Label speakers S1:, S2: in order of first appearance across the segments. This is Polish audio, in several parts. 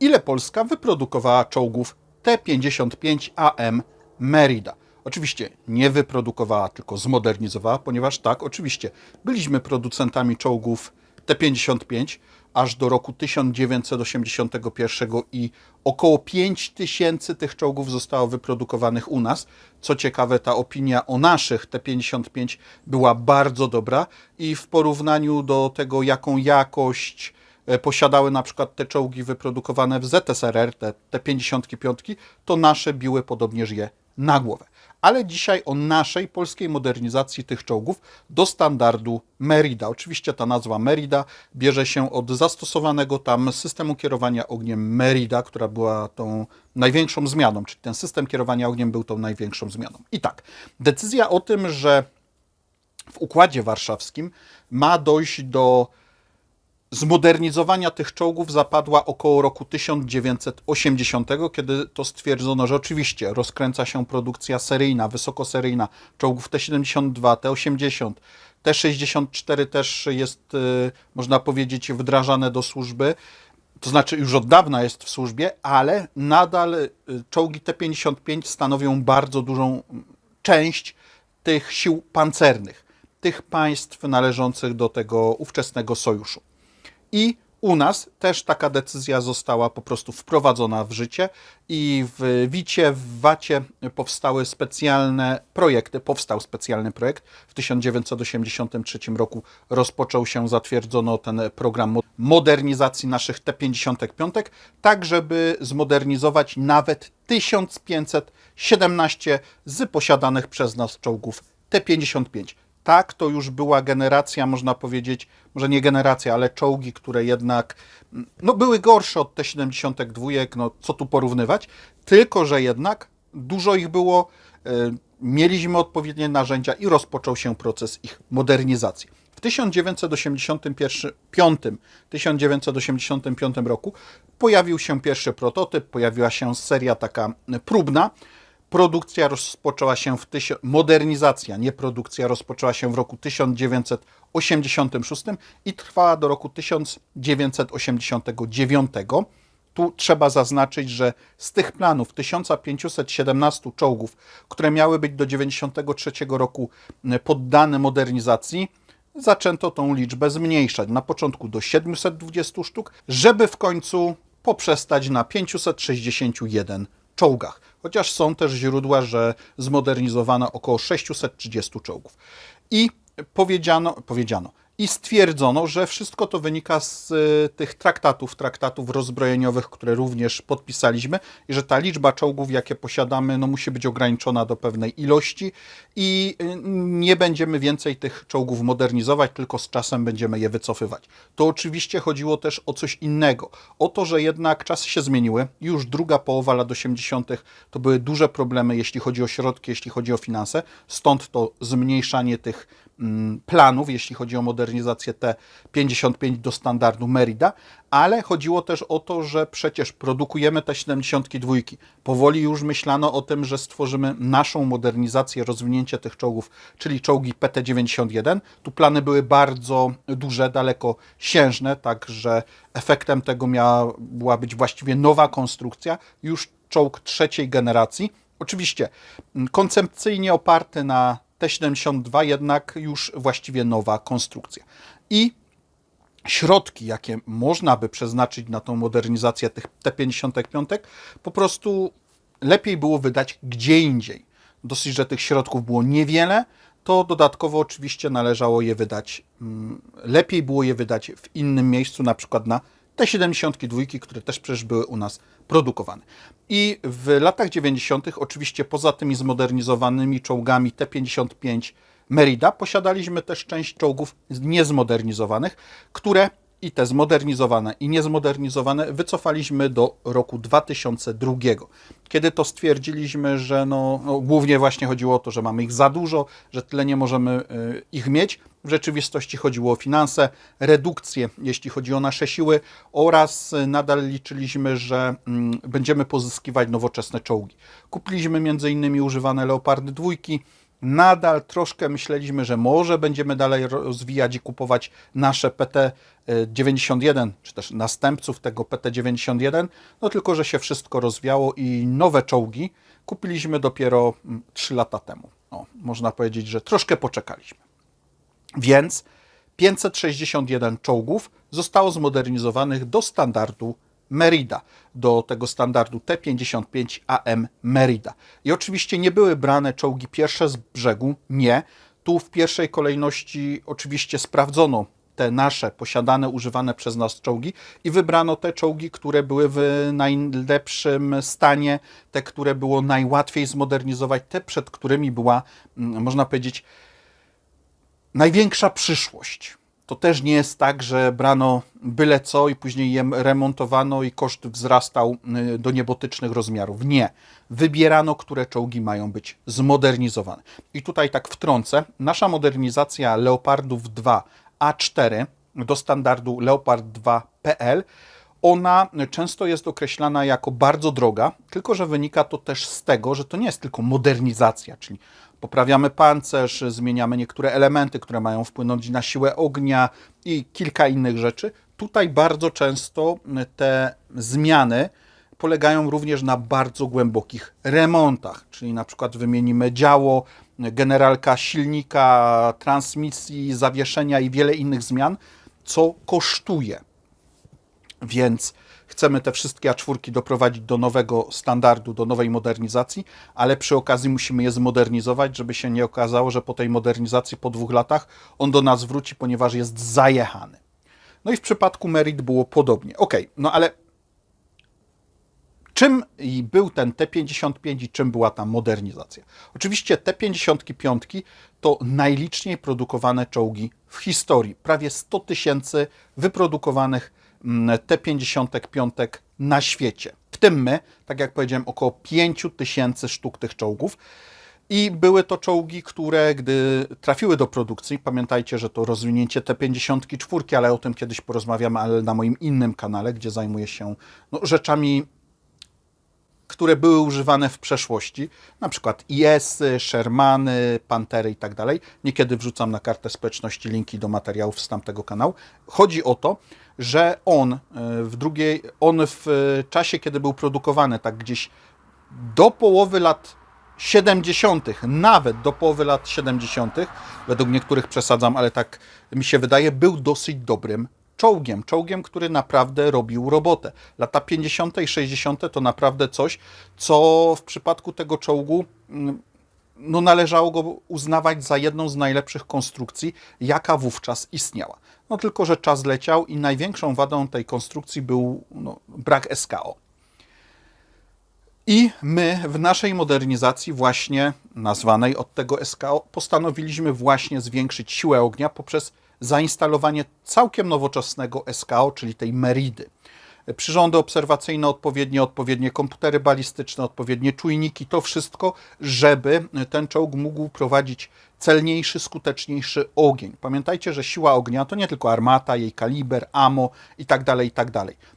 S1: ile Polska wyprodukowała czołgów T-55 AM Merida. Oczywiście nie wyprodukowała, tylko zmodernizowała, ponieważ tak, oczywiście byliśmy producentami czołgów T-55 aż do roku 1981 i około 5 tysięcy tych czołgów zostało wyprodukowanych u nas. Co ciekawe, ta opinia o naszych T-55 była bardzo dobra i w porównaniu do tego, jaką jakość posiadały na przykład te czołgi wyprodukowane w ZSRR, te, te 55, to nasze biły podobnież je na głowę. Ale dzisiaj o naszej polskiej modernizacji tych czołgów do standardu Merida. Oczywiście ta nazwa Merida bierze się od zastosowanego tam systemu kierowania ogniem Merida, która była tą największą zmianą, czyli ten system kierowania ogniem był tą największą zmianą. I tak, decyzja o tym, że w Układzie Warszawskim ma dojść do zmodernizowania tych czołgów zapadła około roku 1980, kiedy to stwierdzono, że oczywiście rozkręca się produkcja seryjna, wysokoseryjna czołgów T-72, T-80, T-64 też jest, y, można powiedzieć, wdrażane do służby. To znaczy już od dawna jest w służbie, ale nadal y, czołgi T-55 stanowią bardzo dużą część tych sił pancernych, tych państw należących do tego ówczesnego sojuszu. I u nas też taka decyzja została po prostu wprowadzona w życie i w WICie, w VAT-ie powstały specjalne projekty. Powstał specjalny projekt. W 1983 roku rozpoczął się, zatwierdzono ten program mo- modernizacji naszych T-55, tak żeby zmodernizować nawet 1517 z posiadanych przez nas czołgów T-55 tak, to już była generacja, można powiedzieć, może nie generacja, ale czołgi, które jednak no, były gorsze od T-72, no co tu porównywać, tylko że jednak dużo ich było, y, mieliśmy odpowiednie narzędzia i rozpoczął się proces ich modernizacji. W 1985, 1985 roku pojawił się pierwszy prototyp, pojawiła się seria taka próbna, Produkcja rozpoczęła się w modernizacja, nie produkcja, rozpoczęła się w roku 1986 i trwała do roku 1989. Tu trzeba zaznaczyć, że z tych planów 1517 czołgów, które miały być do 1993 roku poddane modernizacji, zaczęto tą liczbę zmniejszać. Na początku do 720 sztuk, żeby w końcu poprzestać na 561 czołgach. Chociaż są też źródła, że zmodernizowano około 630 czołgów. I powiedziano, powiedziano i stwierdzono, że wszystko to wynika z y, tych traktatów, traktatów rozbrojeniowych, które również podpisaliśmy i że ta liczba czołgów, jakie posiadamy, no, musi być ograniczona do pewnej ilości i y, nie będziemy więcej tych czołgów modernizować, tylko z czasem będziemy je wycofywać. To oczywiście chodziło też o coś innego. O to, że jednak czasy się zmieniły. Już druga połowa lat 80. to były duże problemy, jeśli chodzi o środki, jeśli chodzi o finanse. Stąd to zmniejszanie tych planów, jeśli chodzi o modernizację T55 do standardu Merida, ale chodziło też o to, że przecież produkujemy te 72. Powoli już myślano o tym, że stworzymy naszą modernizację, rozwinięcie tych czołgów, czyli czołgi PT91. Tu plany były bardzo duże, daleko siężne, także efektem tego miała być właściwie nowa konstrukcja, już czołg trzeciej generacji. Oczywiście mm, koncepcyjnie oparty na T72, jednak już właściwie nowa konstrukcja. I środki, jakie można by przeznaczyć na tą modernizację tych T55, po prostu lepiej było wydać gdzie indziej. Dosyć, że tych środków było niewiele, to dodatkowo oczywiście należało je wydać, mm, lepiej było je wydać w innym miejscu, na przykład na T72, które też przecież były u nas produkowane. I w latach 90., oczywiście poza tymi zmodernizowanymi czołgami T55 Merida, posiadaliśmy też część czołgów niezmodernizowanych, które i te zmodernizowane i niezmodernizowane wycofaliśmy do roku 2002. Kiedy to stwierdziliśmy, że no, no, głównie właśnie chodziło o to, że mamy ich za dużo, że tyle nie możemy y, ich mieć. W rzeczywistości chodziło o finanse, redukcję, jeśli chodzi o nasze siły oraz y, nadal liczyliśmy, że mm, będziemy pozyskiwać nowoczesne czołgi. Kupiliśmy m.in. używane Leopardy dwójki, Nadal troszkę myśleliśmy, że może będziemy dalej rozwijać i kupować nasze PT91, czy też następców tego PT91, no tylko, że się wszystko rozwiało i nowe czołgi kupiliśmy dopiero 3 lata temu. Można powiedzieć, że troszkę poczekaliśmy. Więc 561 czołgów zostało zmodernizowanych do standardu Merida, do tego standardu T-55 AM Merida. I oczywiście nie były brane czołgi pierwsze z brzegu, nie. Tu w pierwszej kolejności oczywiście sprawdzono te nasze posiadane, używane przez nas czołgi i wybrano te czołgi, które były w najlepszym stanie, te, które było najłatwiej zmodernizować, te, przed którymi była, mm, można powiedzieć, największa przyszłość. To też nie jest tak, że brano byle co i później je remontowano i koszt wzrastał y, do niebotycznych rozmiarów. Nie. Wybierano, które czołgi mają być zmodernizowane. I tutaj tak wtrącę, nasza modernizacja Leopardów 2 A4 do standardu Leopard 2 PL ona często jest określana jako bardzo droga, tylko że wynika to też z tego, że to nie jest tylko modernizacja, czyli poprawiamy pancerz, zmieniamy niektóre elementy, które mają wpłynąć na siłę ognia i kilka innych rzeczy. Tutaj bardzo często te zmiany polegają również na bardzo głębokich remontach, czyli na przykład wymienimy działo, generalka silnika, transmisji, zawieszenia i wiele innych zmian, co kosztuje. Więc chcemy te wszystkie A4 doprowadzić do nowego standardu, do nowej modernizacji, ale przy okazji musimy je zmodernizować, żeby się nie okazało, że po tej modernizacji po dwóch latach on do nas wróci, ponieważ jest zajechany. No i w przypadku Merit było podobnie. Ok, no ale czym był ten T55 i czym była ta modernizacja? Oczywiście T55 to najliczniej produkowane czołgi w historii. Prawie 100 tysięcy wyprodukowanych Mm, T-55 na świecie. W tym my, tak jak powiedziałem, około 5 tysięcy sztuk tych czołgów. I były to czołgi, które gdy trafiły do produkcji, pamiętajcie, że to rozwinięcie T-54, ale o tym kiedyś porozmawiamy, ale na moim innym kanale, gdzie zajmuję się no, rzeczami, które były używane w przeszłości, na przykład IS-y, Shermany, Pantery i tak dalej. Niekiedy wrzucam na kartę społeczności linki do materiałów z tamtego kanału. Chodzi o to, że on e, w drugiej, on w e, czasie, kiedy był produkowany, tak gdzieś do połowy lat 70., nawet do połowy lat 70., według niektórych przesadzam, ale tak mi się wydaje, był dosyć dobrym czołgiem. Czołgiem, który naprawdę robił robotę. Lata 50. i 60. to naprawdę coś, co w przypadku tego czołgu mm, no, należało go uznawać za jedną z najlepszych konstrukcji, jaka wówczas istniała. No tylko, że czas leciał i największą wadą tej konstrukcji był no, brak SKO. I my w naszej modernizacji, właśnie nazwanej od tego SKO, postanowiliśmy właśnie zwiększyć siłę ognia poprzez zainstalowanie całkiem nowoczesnego SKO, czyli tej Meridy przyrządy obserwacyjne odpowiednie, odpowiednie komputery balistyczne, odpowiednie czujniki, to wszystko, żeby ten czołg mógł prowadzić celniejszy, skuteczniejszy ogień. Pamiętajcie, że siła ognia to nie tylko armata, jej kaliber, amo tak. Tak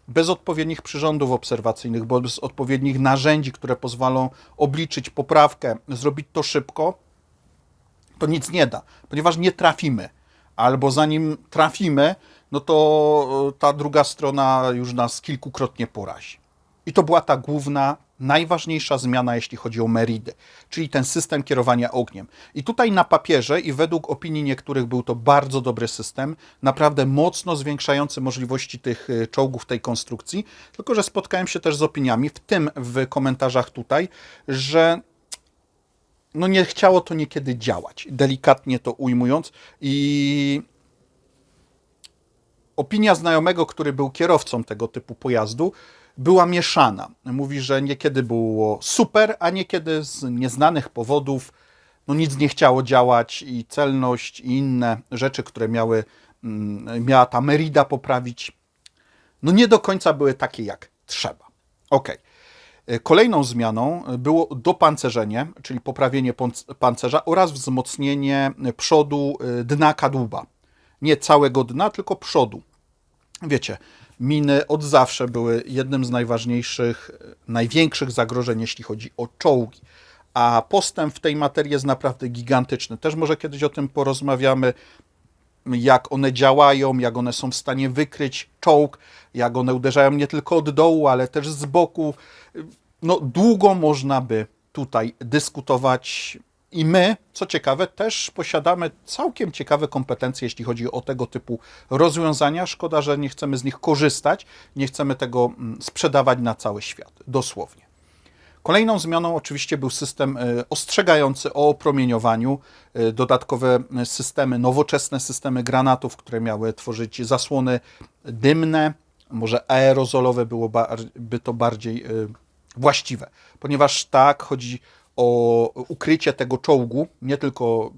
S1: bez odpowiednich przyrządów obserwacyjnych, bez odpowiednich narzędzi, które pozwolą obliczyć poprawkę, zrobić to szybko, to nic nie da, ponieważ nie trafimy. Albo zanim trafimy, no to e, ta druga strona już nas kilkukrotnie porazi. I to była ta główna, najważniejsza zmiana, jeśli chodzi o Meridy, czyli ten system kierowania ogniem. I tutaj na papierze i według opinii niektórych był to bardzo dobry system, naprawdę mocno zwiększający możliwości tych e, czołgów tej konstrukcji, tylko że spotkałem się też z opiniami, w tym w komentarzach tutaj, że no nie chciało to niekiedy działać, delikatnie to ujmując i opinia znajomego, który był kierowcą tego typu pojazdu, była mieszana. Mówi, że niekiedy było super, a niekiedy z nieznanych powodów no nic nie chciało działać i celność i inne rzeczy, które miały, mm, miała ta Merida poprawić, no nie do końca były takie jak trzeba. Ok. Kolejną zmianą było dopancerzenie, czyli poprawienie pancerza oraz wzmocnienie przodu y, dna kadłuba. Nie całego dna, tylko przodu. Wiecie, miny od zawsze były jednym z najważniejszych, największych zagrożeń, jeśli chodzi o czołgi. a postęp w tej materii jest naprawdę gigantyczny. Też może kiedyś o tym porozmawiamy, jak one działają, jak one są w stanie wykryć czołg, jak one uderzają nie tylko od dołu, ale też z boku. No, długo można by tutaj dyskutować. I my, co ciekawe, też posiadamy całkiem ciekawe kompetencje, jeśli chodzi o tego typu rozwiązania. Szkoda, że nie chcemy z nich korzystać, nie chcemy tego mm, sprzedawać na cały świat, dosłownie. Kolejną zmianą oczywiście był system e, ostrzegający o opromieniowaniu, e, dodatkowe e, systemy, nowoczesne systemy granatów, które miały tworzyć zasłony dymne, może aerozolowe byłoby to bardziej właściwe, ponieważ tak chodzi o ukrycie tego czołgu, nie tylko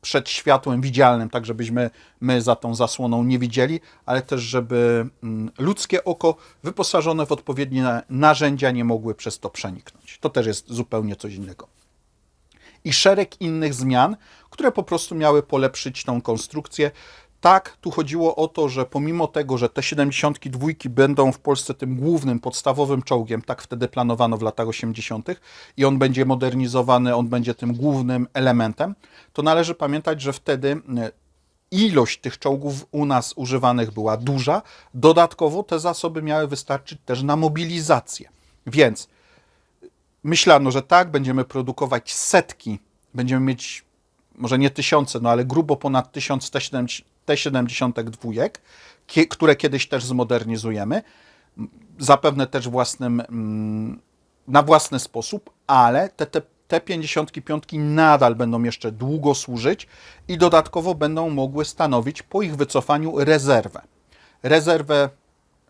S1: przed światłem widzialnym, tak żebyśmy my za tą zasłoną nie widzieli, ale też żeby mm, ludzkie oko wyposażone w odpowiednie narzędzia nie mogły przez to przeniknąć. To też jest zupełnie coś innego. I szereg innych zmian, które po prostu miały polepszyć tą konstrukcję. Tak, tu chodziło o to, że pomimo tego, że te 72 będą w Polsce tym głównym, podstawowym czołgiem, tak wtedy planowano w latach 80., i on będzie modernizowany, on będzie tym głównym elementem, to należy pamiętać, że wtedy e, ilość tych czołgów u nas używanych była duża. Dodatkowo te zasoby miały wystarczyć też na mobilizację. Więc myślano, że tak, będziemy produkować setki, będziemy mieć może nie tysiące, no ale grubo ponad tysiąc T-72, które kiedyś też zmodernizujemy, zapewne też własnym, mm, na własny sposób, ale te, te T-55 nadal będą jeszcze długo służyć i dodatkowo będą mogły stanowić po ich wycofaniu rezerwę. Rezerwę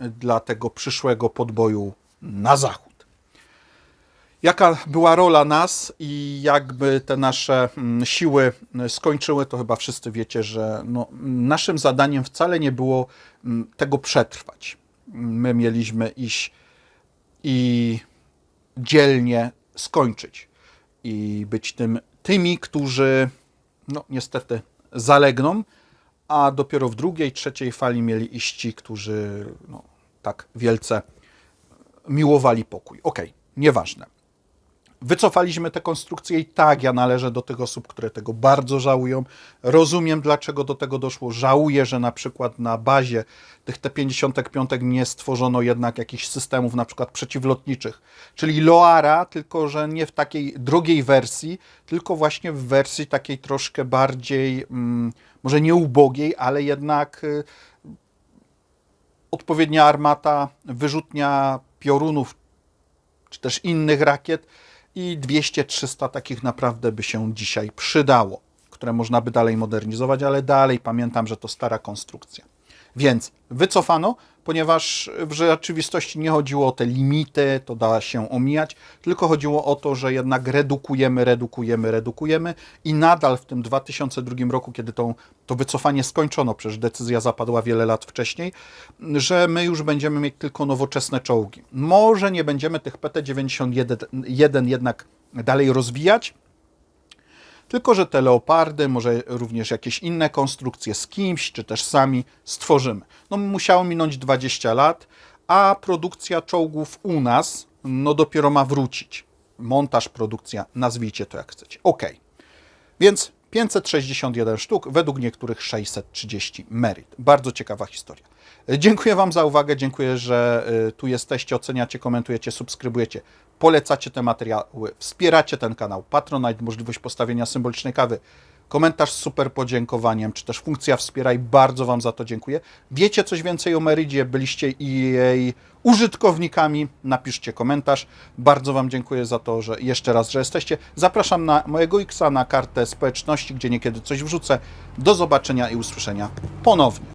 S1: dla tego przyszłego podboju na zachód. Jaka była rola nas i jakby te nasze mm, siły skończyły, to chyba wszyscy wiecie, że no, naszym zadaniem wcale nie było mm, tego przetrwać. My mieliśmy iść i dzielnie skończyć i być tym, tymi, którzy no, niestety zalegną, a dopiero w drugiej, trzeciej fali mieli iść ci, którzy no, tak wielce miłowali pokój. Okej, okay, nieważne. Wycofaliśmy te konstrukcje i tak, ja należę do tych osób, które tego bardzo żałują. Rozumiem, dlaczego do tego doszło. Żałuję, że na przykład na bazie tych T-55 nie stworzono jednak jakichś systemów na przykład przeciwlotniczych, czyli Loara, tylko że nie w takiej drugiej wersji, tylko właśnie w wersji takiej troszkę bardziej, mm, może nie ubogiej, ale jednak y, odpowiednia armata, wyrzutnia piorunów, czy też innych rakiet, i 200-300 takich naprawdę by się dzisiaj przydało, które można by dalej modernizować, ale dalej pamiętam, że to stara konstrukcja. Więc wycofano, ponieważ w rzeczywistości nie chodziło o te limity, to da się omijać, tylko chodziło o to, że jednak redukujemy, redukujemy, redukujemy i nadal w tym 2002 roku, kiedy to, to wycofanie skończono, przecież decyzja zapadła wiele lat wcześniej, że my już będziemy mieć tylko nowoczesne czołgi. Może nie będziemy tych PT-91 jednak dalej rozwijać, tylko, że te leopardy, może również jakieś inne konstrukcje z kimś, czy też sami stworzymy. No musiało minąć 20 lat, a produkcja czołgów u nas no dopiero ma wrócić. Montaż, produkcja, nazwijcie to jak chcecie. Ok. Więc 561 sztuk, według niektórych 630 merit. Bardzo ciekawa historia. Dziękuję Wam za uwagę, dziękuję, że y, tu jesteście, oceniacie, komentujecie, subskrybujecie, polecacie te materiały, wspieracie ten kanał, Patronite, możliwość postawienia symbolicznej kawy, komentarz z super podziękowaniem, czy też funkcja wspieraj, bardzo Wam za to dziękuję. Wiecie coś więcej o Meridzie, byliście jej użytkownikami, napiszcie komentarz. Bardzo Wam dziękuję za to, że jeszcze raz, że jesteście. Zapraszam na mojego Xa, na kartę społeczności, gdzie niekiedy coś wrzucę. Do zobaczenia i usłyszenia ponownie.